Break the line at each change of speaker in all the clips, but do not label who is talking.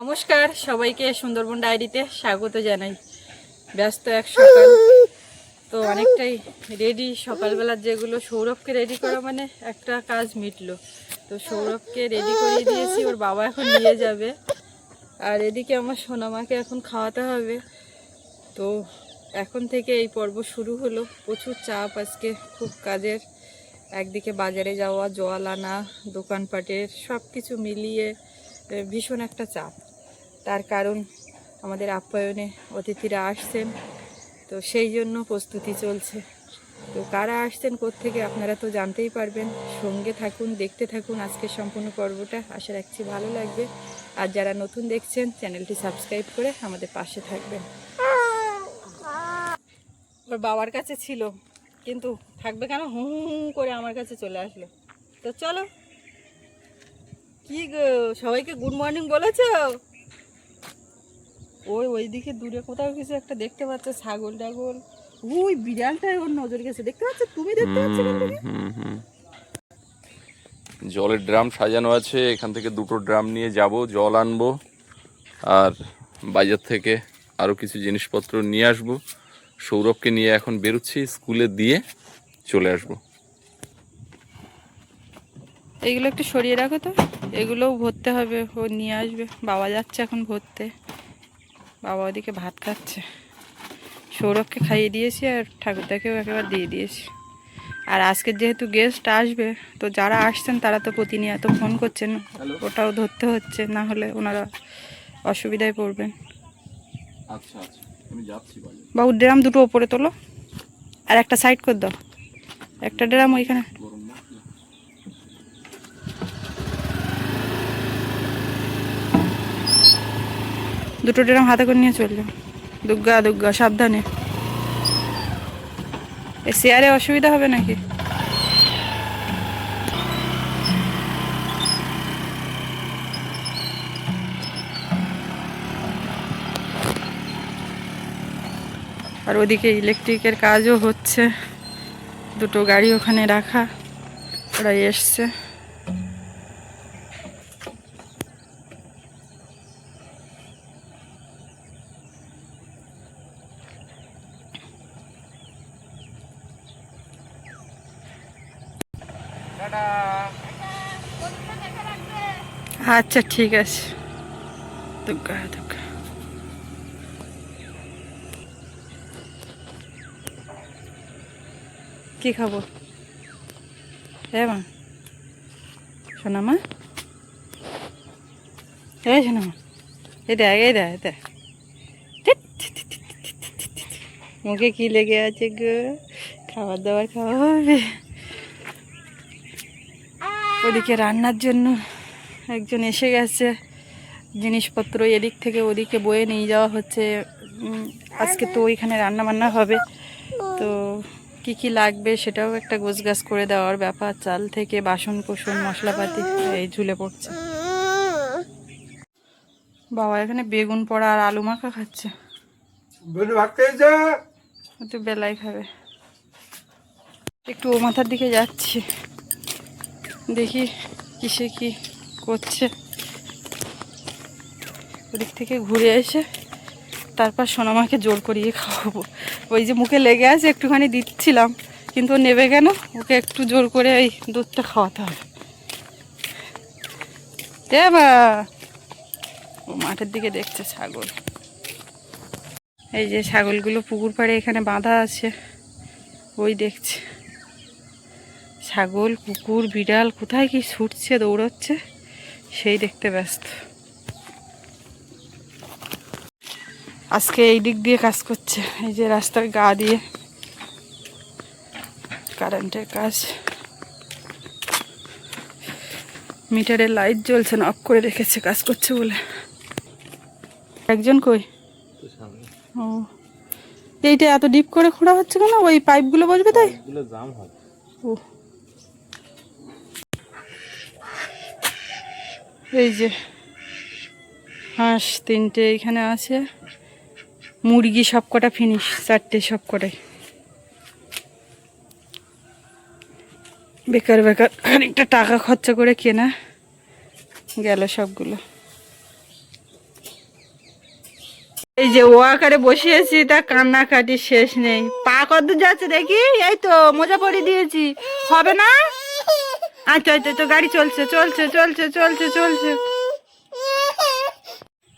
নমস্কার, সবাইকে সুন্দরবন ডায়েরিতে স্বাগত জানাই। ব্যস্ত এক সকাল, তো অনেকটাই রেডি সকালবেলা যেগুলো সৌরভকে রেডি করা মানে একটা কাজ মিটলো। তো সৌরভকে রেডি করিয়ে দিয়েছি, ওর বাবা এখন নিয়ে যাবে। আর এদিকে আমার সোনামাকে এখন খাওয়াতে হবে। তো এখন থেকে এই পর্ব শুরু হলো। প্রচুর চাপ আজকে, খুব কাজের। একদিকে বাজারে যাওয়া, জল আনা, দোকানপাটের সব কিছু মিলিয়ে ভীষণ একটা চাপ। তার কারণ আমাদের আপ্যায়নে অতিথিরা আসছেন। তো সেই জন্য প্রস্তুতি চলছে। তো কারা আসছেন থেকে আপনারা তো জানতেই পারবেন। সঙ্গে থাকুন, দেখতে থাকুন আজকের সম্পূর্ণ পর্বটা। আশা রাখছি ভালো লাগবে। আর যারা নতুন দেখছেন, চ্যানেলটি সাবস্ক্রাইব করে আমাদের পাশে থাকবেন। ওর বাবার কাছে ছিল, কিন্তু থাকবে কেন? হুঁ হুঁ হুঁ করে আমার কাছে চলে আসলো। তো চলো। কি গো, সবাইকে গুড মর্নিং বলেছ? ওই ওইদিকে দূরে কোথাও কিছু একটা দেখতে পাচ্ছে ছাগল টাগল। ওই বিড়ালটাই ওর নজর গেছে। দেখতে পাচ্ছ? তুমি দেখতে পাচ্ছ
হুম, হুম। জলের ড্রাম সাজানো আছে। এখান থেকে দুটো ড্রাম নিয়ে যাব জল আনব আর বাজার থেকে আরও কিছু জিনিসপত্র নিয়ে আসব। সৌরভকে নিয়ে এখন বেরোচ্ছি স্কুলে দিয়ে চলে আসব।
এগুলো একটু সরিয়ে রাখো তো। এগুলোও ভরতে হবে ও নিয়ে আসবে। বাবা যাচ্ছে এখন ভরতে। বাবা ওদিকে ভাত খাচ্ছে। সৌরভকে খাইয়ে দিয়েছি আর ঠাকুরদাকেও একেবারে দিয়ে দিয়েছি। আর আজকে যেহেতু গেস্ট আসবে তো যারা আসছেন তারা তো প্রতিনিয়ত ফোন করছেন। ওটাও ধরতে হচ্ছে না হলে ওনারা অসুবিধায় পড়বেন।
আচ্ছা আচ্ছা।
বাবু ড্রাম দুটো ওপরে তোলো। আর একটা সাইড করে দাও। একটা ড্রাম ওইখানে। দুটো ড্রাম হাতে করে নিয়ে চলল। দুর্গা দুর্গা সাবধানে। এ অসুবিধা হবে নাকি? আর ওদিকে ইলেকট্রিকের কাজও হচ্ছে। দুটো গাড়ি ওখানে রাখা। ওরা এসছে। আচ্ছা ঠিক আছে। দুর্গা দুর্গা কি খাব হ্যাঁ মা। শোনা মা। এই শোনা মা। এই দেখ এই দেখ। মুখে কি লেগে আছে গো? খাবার দাবার খাওয়া হবে। ওদিকে রান্নার জন্য একজন এসে গেছে। জিনিসপত্র এদিক থেকে ওদিকে বয়ে নিয়ে যাওয়া হচ্ছে। আজকে তো ওইখানে রান্না বান্না হবে। তো কি কি লাগবে সেটাও একটা গোছগাছ করে দেওয়ার ব্যাপার। চাল থেকে বাসন কোসন মশলাপাতি এই ঝুলে পড়ছে। বাবা এখানে বেগুন পোড়া আর আলু মাখা খাচ্ছে। একটু বেলায় খাবে। একটু ও মাথার দিকে যাচ্ছি। দেখি কিসে কি করছে। ওদিক থেকে ঘুরে এসে তারপর সোনামাকে জোর করিয়ে খাওয়াবো। ওই যে মুখে লেগে আছে, একটুখানি দিচ্ছিলাম, কিন্তু নেবে কেন? ওকে একটু জোর করে এই দুধটা খাওয়াতে হবে। এ বা, ও মাঠের দিকে দেখছে ছাগল। এই যে ছাগলগুলো পুকুর পাড়ে এখানে বাঁধা আছে, ওই দেখছে। ছাগল কুকুর বিড়াল কোথায় কি ছুটছে দৌড়চ্ছে সেই দেখতে ব্যস্ত। আজকে এই দিক দিয়ে কাজ করছে। এই যে রাস্তার গা দিয়ে কারেন্টের কাজ। মিটারের লাইট জ্বলছে না অফ করে রেখেছে কাজ করছে বলে। একজন কই? ও। এইটা এত ডিপ করে খোঁড়া হচ্ছে কেন? ওই পাইপগুলো বসবে তাই? ও। এই যে হাঁস তিনটে এখানে আছে। মুরগি সব কটা ফিনিশ চারটে সব কটাই বেকার বেকার, খানিকটা টাকা খরচা করে কেনা গেল সবগুলো। এই যে ও আকারে বসিয়েছি তা কান্নাকাটি শেষ নেই। পা কত যাচ্ছে দেখি? এই তো, মোজা পরিয়ে দিয়েছি। হবে না? আচ্ছা আচ্ছা তো গাড়ি চলছে চলছে চলছে চলছে চলছে।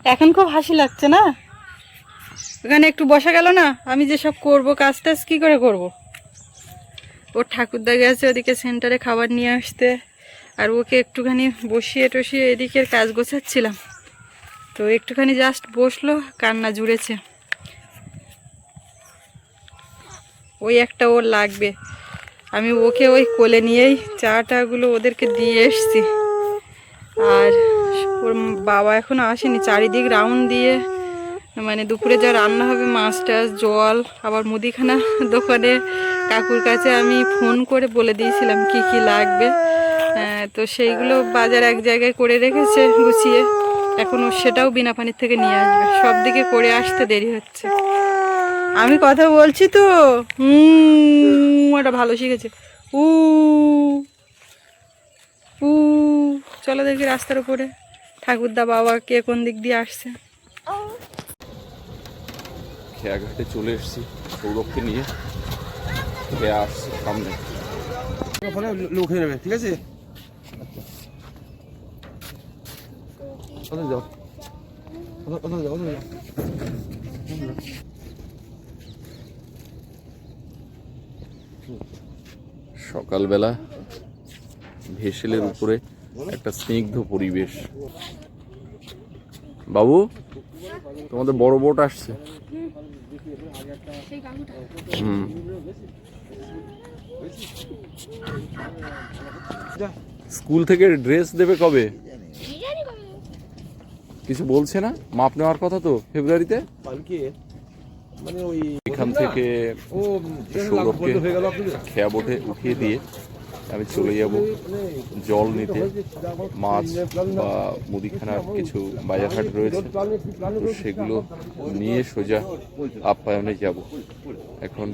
এখন খুব হাসি লাগছে না? ওখানে একটু বসা গেল না? আমি যে সব করব কাজ টাজ কি করে করব। ওর ঠাকুরদা গেছে ওদিকে সেন্টারে খাবার নিয়ে আসতে আর ওকে একটুখানি বসিয়ে টসিয়ে এদিকের কাজ গোছাচ্ছিলাম। তো একটুখানি জাস্ট বসল কান্না জুড়েছে। ওই একটা ওর লাগবে। আমি ওকে ওই কোলে নিয়েই চা টাগুলো ওদেরকে দিয়ে এসছি। আর ওর বাবা এখনও আসেনি। চারিদিক রাউন্ড দিয়ে মানে দুপুরে যা রান্না হবে, মাছ টাছ, জল, আবার মুদিখানা দোকানে কাকুর কাছে আমি ফোন করে বলে দিয়েছিলাম কি কি লাগবে। তো সেইগুলো বাজার এক জায়গায় করে রেখেছে গুছিয়ে। এখন সেটাও বিনা পানির থেকে নিয়ে আসবে। সব দিকে করে আসতে দেরি হচ্ছে। আমি কথা বলছি তো। হুম এটা ভালো শিখেছে। উ উ চলো দেখি রাস্তার উপরে। ঠাকুরদা বাবা কে কোন দিক দিয়ে আসছে।
খেয়াঘাটে চলে এসেছি সৌরভকে নিয়ে। খেয়া আসছে সামনে।
ফোনে লোক হয়ে নেবে ঠিক আছে? কোথায় যাও? যাও? কোথায় যাও?
সকালবেলা ভেসেলের উপরে একটা স্নিগ্ধ পরিবেশ। বাবু, তোমাদের বড় বোট আসছে। স্কুল থেকে ড্রেস দেবে কবে? কিছু বলছে না? মাপ নেওয়ার কথা তো, ফেব্রুয়ারিতে?
মানে ওই
এখান থেকে
ও
সৌরভকে খেয়া বোটে উঠিয়ে দিয়ে আমি চলে যাব। জল নিতে মাছ বা মুদিখানার কিছু বাজারহাট রয়েছে তো সেগুলো নিয়ে সোজা আপ্যায়নে যাব। এখন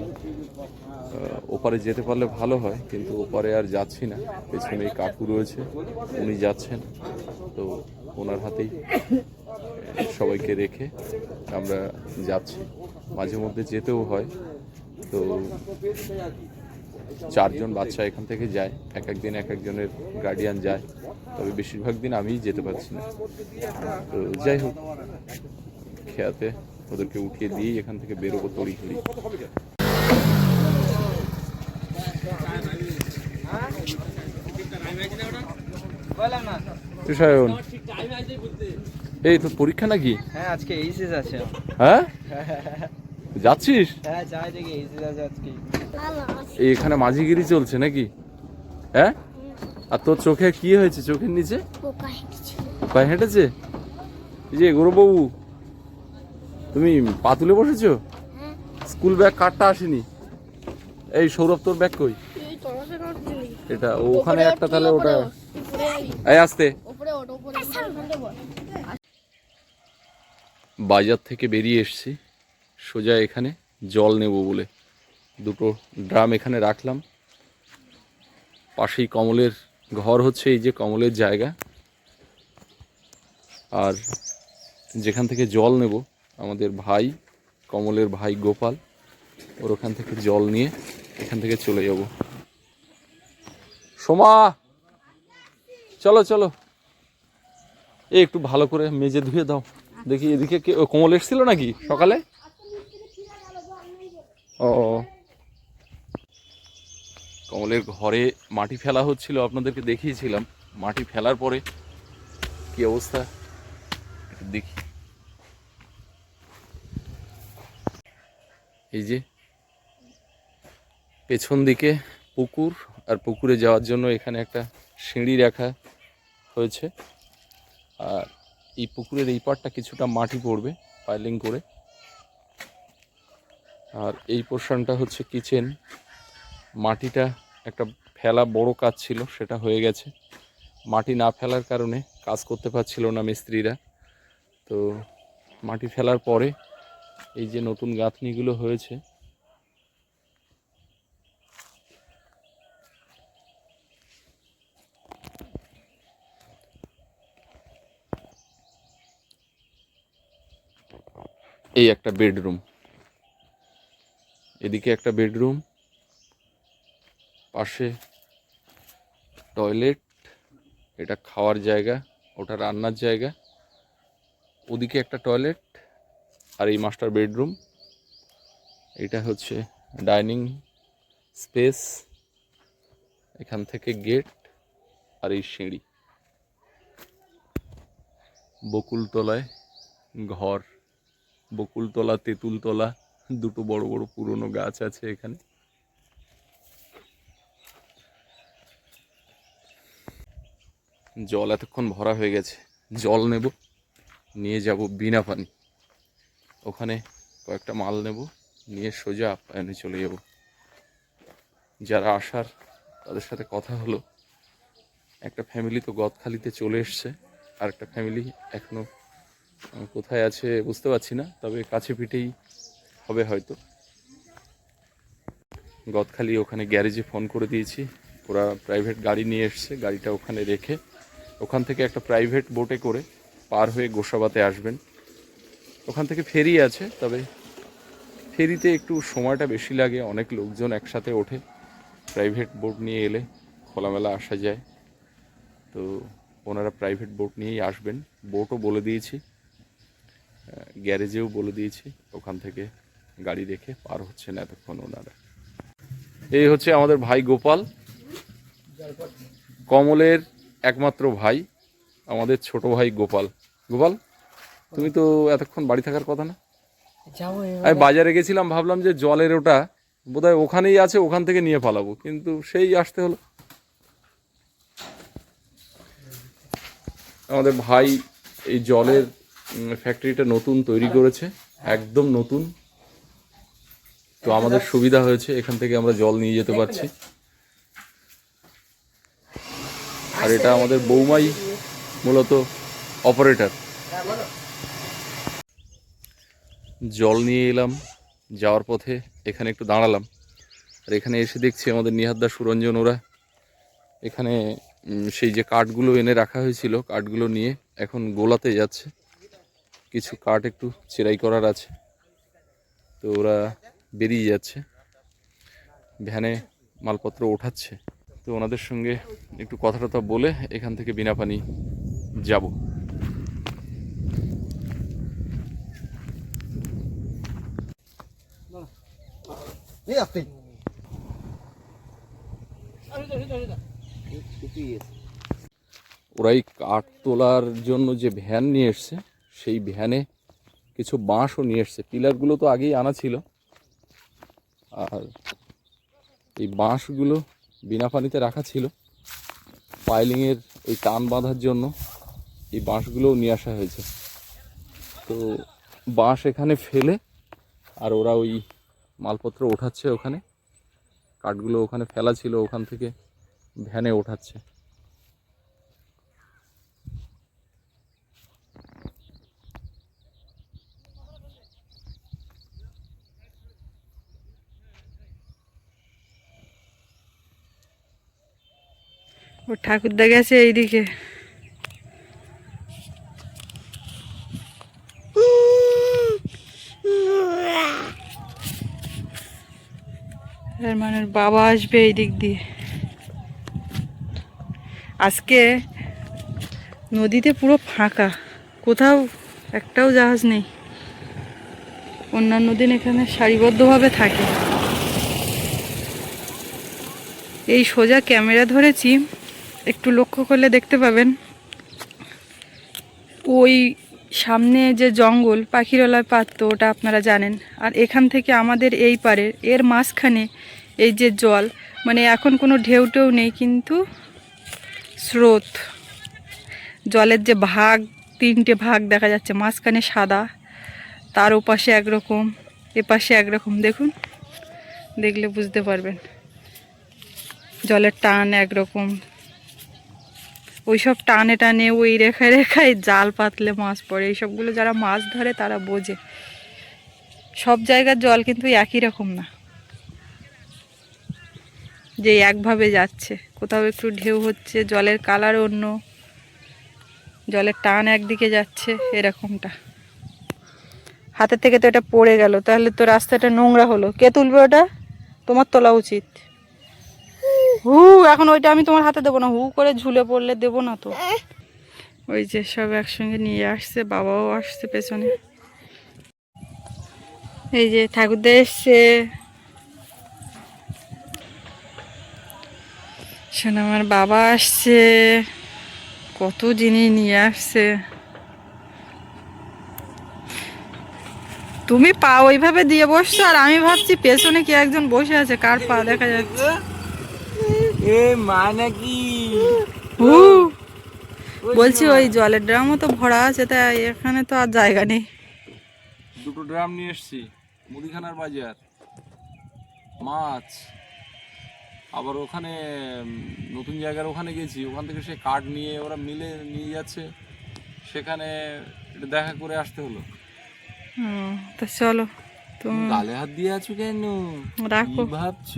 ওপারে যেতে পারলে ভালো হয় কিন্তু ওপারে আর যাচ্ছি না। পেছনে কাকু রয়েছে উনি যাচ্ছেন তো ওনার হাতেই সবাইকে রেখে আমরা যাচ্ছি। মাঝে মধ্যে যেতেও হয়। তো চারজন বাচ্চা এখান থেকে যায়। এক এক দিন এক একজনের গার্ডিয়ান যায়। তবে বেশিরভাগ দিন আমিই যেতে পারছি না। তো যাই হোক খেয়াতে ওদেরকে উঠিয়ে দিয়েই এখান থেকে বেরোবো তড়ি ঘড়ি তুষায়ন এই তোর পরীক্ষা নাকি?
হ্যাঁ আজকে এইচএস আছে।
হ্যাঁ? যাচ্ছিস?
হ্যাঁ যাই দেখি এইচএস আছে আজকে।
এই এখানে মাঝিগিরি চলছে নাকি? হ্যাঁ? আর তোর চোখে কি হয়েছে চোখের নিচে?
পোকা হেঁটেছে।
এই যে গৌরববাবু তুমি পা তুলে বসেছো?
হ্যাঁ।
স্কুল ব্যাগ কারটা আসেনি। এই সৌরভ তোর ব্যাগ কই? এটা ওখানে একটা তাহলে ওটা
উপরে
এই আসতে
উপরে ওটা উপরে ওখানে বল
বাজার থেকে বেরিয়ে এসেছি। সোজা এখানে জল নেব বলে। দুটো ড্রাম এখানে রাখলাম। পাশেই কমলের ঘর হচ্ছে, এই যে কমলের জায়গা। আর যেখান থেকে জল নেব, আমাদের ভাই, কমলের ভাই গোপাল, ওর ওখান থেকে জল নিয়ে এখান থেকে চলে যাব। সোমা! চলো চলো। এ একটু ভালো করে মেজে ধুয়ে দাও। দেখি এদিকে কে কোমল এসেছিল নাকি সকালে? ও কমলের ঘরে মাটি ফেলা হচ্ছিল, আপনাদেরকে দেখিয়েছিলাম। মাটি ফেলার পরে কি অবস্থা? দেখি। এই যে, পেছন দিকে পুকুর, আর পুকুরে যাওয়ার জন্য এখানে একটা সিঁড়ি রাখা হয়েছে। আর এই পুকুরের এই পাড়টা কিছুটা মাটি পড়বে, পাইলিং করে। আর এই পোর্শনটা হচ্ছে কিচেন। মাটিটা একটা ফেলা বড় কাজ ছিল, সেটা হয়ে গেছে। মাটি না ফেলার কারণে কাজ করতে পারছিল না মিস্ত্রিরা। তো মাটি ফেলার পরে এই যে নতুন গাঁথনিগুলো হয়েছে এই একটা বেডরুম। এদিকে একটা বেডরুম, পাশে টয়লেট, এটা খাওয়ার জায়গা, ওটা রান্নার জায়গা। ওদিকে একটা টয়লেট আর এই মাস্টার বেডরুম। এটা হচ্ছে ডাইনিং স্পেস, এখান থেকে গেট আর এই সিঁড়ি। বকুলতলায় ঘর। বকুলতলা তেঁতুলতলা দুটো বড় বড় পুরনো গাছ আছে এখানে। জল এতক্ষণ ভরা হয়ে গেছে জল নেব নিয়ে যাব বিনা পানি। ওখানে কয়েকটা মাল নেব নিয়ে সোজা আপ্যায়নে চলে যাব। যারা আসার তাদের সাথে কথা হলো। একটা ফ্যামিলি তো গদখালিতে চলে এসছে আর একটা ফ্যামিলি এখনও আহ, কোথায় আছে বুঝতে পারছি না, তবে কাছে পিঠেই হবে হয়তো। গদখালি ওখানে গ্যারেজে ফোন করে দিয়েছি, ওরা প্রাইভেট গাড়ি নিয়ে এসছে, গাড়িটা ওখানে রেখে ওখান থেকে একটা প্রাইভেট বোটে করে পার হয়ে গোসাবাতে আসবেন। ওখান থেকে ফেরি আছে, তবে ফেরিতে একটু সময়টা বেশি লাগে, অনেক লোকজন একসাথে ওঠে, প্রাইভেট বোট নিয়ে এলে খোলামেলা আসা যায়। তো ওনারা প্রাইভেট বোট নিয়েই আসবেন, বোটও বলে দিয়েছি। গ্যারেজেও বলে দিয়েছি ওখান থেকে গাড়ি রেখে পার হচ্ছেন এতক্ষণ ওনারা। এই হচ্ছে আমাদের ভাই গোপাল। কমলের একমাত্র ভাই আমাদের ছোট ভাই গোপাল। গোপাল তুমি তো এতক্ষণ বাড়ি থাকার কথা না? আমি বাজারে গেছিলাম ভাবলাম যে জলের ওটা বোধহয় ওখানেই আছে ওখান থেকে নিয়ে পালাবো কিন্তু সেই আসতে হলো। আমাদের ভাই এই জলের ফ্যাক্টরিটা নতুন তৈরি করেছে একদম নতুন। তো আমাদের সুবিধা হয়েছে এখান থেকে আমরা জল নিয়ে যেতে পারছি। আর এটা আমাদের বৌমাই মূলত অপারেটর জল নিয়ে এলাম যাওয়ার পথে এখানে একটু দাঁড়ালাম। আর এখানে এসে দেখছি আমাদের নিহাদ্দা সুরঞ্জন ওরা। এখানে সেই যে কাঠগুলো এনে রাখা হয়েছিল কাঠগুলো নিয়ে এখন গোলাতে যাচ্ছে। কিছু কাঠ একটু চেরাই করার আছে। তো ওরা বেরিয়ে যাচ্ছে। ভ্যানে মালপত্র ওঠাচ্ছে। তো ওনাদের সঙ্গে একটু কথা টথা বলে এখান থেকে বিনা পানি যাব ওরাই কাঠ তোলার জন্য যে ভ্যান নিয়ে এসছে সেই ভ্যানে কিছু বাঁশও নিয়ে এসছে। পিলারগুলো তো আগেই আনা ছিল। আর এই বাঁশগুলো বিনা পানিতে রাখা ছিল। পাইলিংয়ের ওই টান বাঁধার জন্য এই বাঁশগুলোও নিয়ে আসা হয়েছে। তো বাঁশ এখানে ফেলে আর ওরা ওই মালপত্র ওঠাচ্ছে ওখানে। কাঠগুলো ওখানে ফেলা ছিল, ওখান থেকে ভ্যানে ওঠাচ্ছে।
ও ঠাকুরদা গেছে এইদিকে। এর মানে বাবা আসবে এই দিক দিয়ে। আজকে নদীতে পুরো ফাঁকা, কোথাও একটাও জাহাজ নেই। অন্যান্য দিন এখানে সারিবদ্ধভাবে থাকে। এই সোজা ক্যামেরা ধরেছি একটু লক্ষ্য করলে দেখতে পাবেন। ওই সামনে যে জঙ্গল পাখিরালয় পাত্র ওটা আপনারা জানেন। আর এখান থেকে আমাদের এই পারে, এর মাঝখানে এই যে জল মানে এখন কোনো ঢেউ টেউ নেই, কিন্তু স্রোত। জলের যে ভাগ, তিনটে ভাগ দেখা যাচ্ছে, মাঝখানে সাদা, তার ওপাশে একরকম, এপাশে একরকম। দেখুন, দেখলে বুঝতে পারবেন। জলের টান একরকম। ওইসব টানে টানে, ওই রেখায় রেখায় জাল পাতলে মাছ পড়ে। এইসবগুলো যারা মাছ ধরে, তারা বোঝে। সব জায়গার জল কিন্তু একই রকম না। যে একভাবে যাচ্ছে। কোথাও একটু ঢেউ হচ্ছে, জলের কালার অন্য। জলের টান একদিকে যাচ্ছে, এরকমটা। হাতের থেকে তো এটা পড়ে গেল। তাহলে তো রাস্তাটা নোংরা হলো। কে তুলবে ওটা? তোমার তোলা উচিত। হু এখন ওইটা আমি তোমার হাতে দেবো না। হু করে ঝুলে পড়লে দেবো না তো। ওই যে সব একসঙ্গে নিয়ে আসছে বাবাও আসছে পেছনে। এই যে ঠাকুরদা এসছে। শোনো আমার বাবা আসছে। কত জিনিস নিয়ে আসছে। তুমি পা ওইভাবে দিয়ে বসছো আর আমি ভাবছি পেছনে কি একজন বসে আছে কার পা দেখা যাচ্ছে?
এ মা নাকি
বলছি ওই জলের ড্রামও তো ভরা আছে তাই এখানে তো আর জায়গা নেই।
দুটো ড্রাম নিয়ে এসেছি মুদিখানার বাজার মাছ। আবার ওখানে নতুন জায়গার ওখানে গেছি ওখান থেকে সে কার্ড নিয়ে ওরা মিলে নিয়ে যাচ্ছে। সেখানে দেখা করে আসতে হলো।
তো চলো তুমি
গালে হাত দিয়ে আছো কেন?
রাখো।
ভাবছ?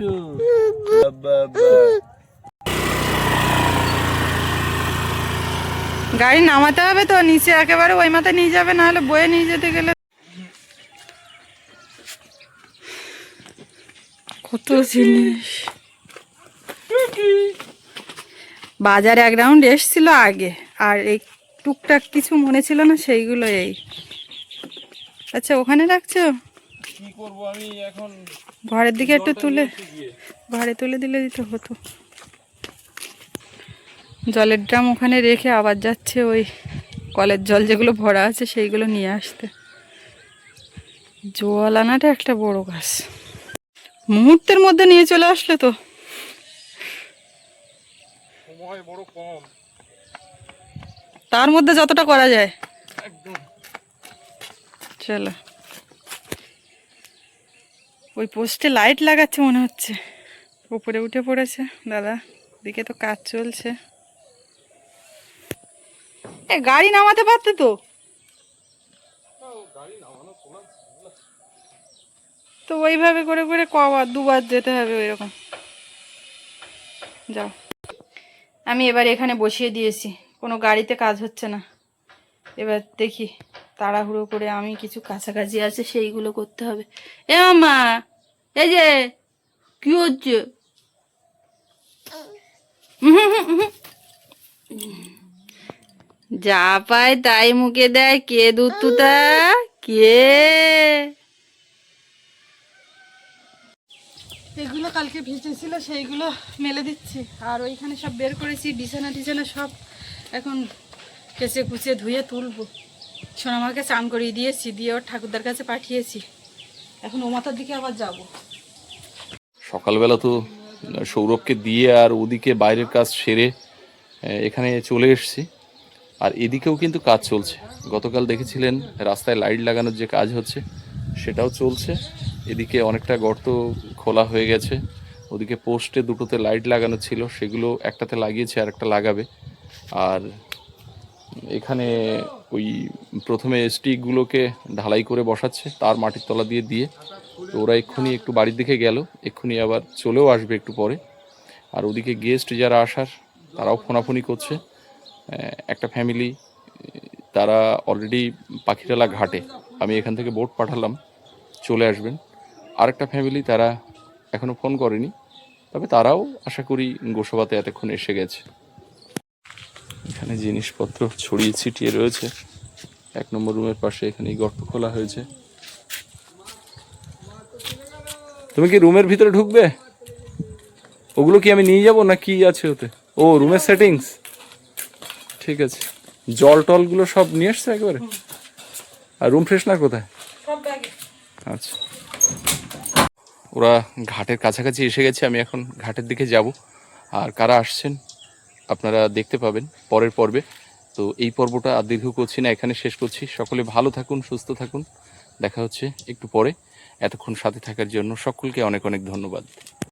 গাড়ি নামাতে হবে তো নিচে একেবারে ওই মাথায় নিয়ে যাবে না হলে বয়ে নিয়ে যেতে গেলে। কত জিনিস। বাজার এক রাউন্ড এসছিল আগে আর এই টুকটাক কিছু মনে ছিল না সেইগুলো এই। আচ্ছা ওখানে রাখছো? ঘরের দিকে একটু তুলে ঘরে তুলে দিলে দিতে হতো। জলের ড্রাম ওখানে রেখে আবার যাচ্ছে ওই কলের জল যেগুলো ভরা আছে সেইগুলো নিয়ে আসতে। জল আনাটা একটা বড় কাজ মুহূর্তের মধ্যে নিয়ে চলে আসলে তো। তার মধ্যে যতটা করা যায়। চলো। ওই পোস্টে লাইট লাগাচ্ছে মনে হচ্ছে। উপরে উঠে পড়েছে। দাদা দিকে তো কাজ চলছে। এ, গাড়ি নামাতে পারতে তো? তো ওইভাবে করে করে কবার, দুবার যেতে হবে ওইরকম। যাও। আমি এবার এখানে বসিয়ে দিয়েছি। কোনো গাড়িতে কাজ হচ্ছে না। এবার দেখি তাড়াহুড়ো করে আমি কিছু কাছাকাছি আছে, সেইগুলো করতে হবে। এ মা, এই যে, কি হচ্ছে? যা পায় তাই মুখে দেয়। কে দুতুতা কে? এগুলো কালকে ভিজেছিল সেইগুলো মেলে দিচ্ছি। আর ওইখানে সব বের করেছি বিছানা টিছানা সব এখন কেচে কুচে ধুয়ে তুলবো। সোনামাকে চান করিয়ে দিয়েছি দিয়ে ওর ঠাকুরদার কাছে পাঠিয়েছি। এখন ও মাথার দিকে আবার যাব।
সকালবেলা তো সৌরভকে দিয়ে আর ওদিকে বাইরের কাজ সেরে এখানে চলে এসেছি। আর এদিকেও কিন্তু কাজ চলছে। গতকাল দেখেছিলেন রাস্তায় লাইট লাগানোর যে কাজ হচ্ছে, সেটাও চলছে। এদিকে অনেকটা গর্ত খোলা হয়ে গেছে। ওদিকে পোস্টে দুটোতে লাইট লাগানো ছিল, সেগুলো একটাতে লাগিয়েছে আর একটা লাগাবে। আর এখানে ওই প্রথমে স্টিকগুলোকে ঢালাই করে বসাচ্ছে, তার মাটির তলা দিয়ে দিয়ে। তো ওরা এক্ষুনি একটু বাড়ির দিকে গেল, এক্ষুনি আবার চলেও আসবে একটু পরে। আর ওদিকে গেস্ট যারা আসার, তারাও ফোনাফোনি করছে। একটা ফ্যামিলি তারা অলরেডি পাখিরালা ঘাটে। আমি এখান থেকে বোট পাঠালাম, চলে আসবেন। আরেকটা ফ্যামিলি তারা এখনও ফোন করেনি, তবে তারাও আশা করি গোসবাতে এতক্ষণ এসে গেছে। এখানে জিনিসপত্র ছড়িয়ে ছিটিয়ে রয়েছে। এক নম্বর রুমের পাশে এখানে গর্ত খোলা হয়েছে। তুমি কি রুমের ভিতরে ঢুকবে? ওগুলো কি আমি নিয়ে যাব না কি আছে ওতে? ও রুমের সেটিংস ঠিক আছে। জল টলগুলো সব নিয়ে এসছে একেবারে? আর রুম ফ্রেশ ফ্রেশনার কোথায় আচ্ছা। ওরা ঘাটের কাছাকাছি এসে গেছে আমি এখন ঘাটের দিকে যাব। আর কারা আসছেন আপনারা দেখতে পাবেন পরের পর্বে। তো এই পর্বটা আর দীর্ঘ করছি না এখানে শেষ করছি। সকলে ভালো থাকুন সুস্থ থাকুন। দেখা হচ্ছে একটু পরে। এতক্ষণ সাথে থাকার জন্য সকলকে অনেক অনেক ধন্যবাদ।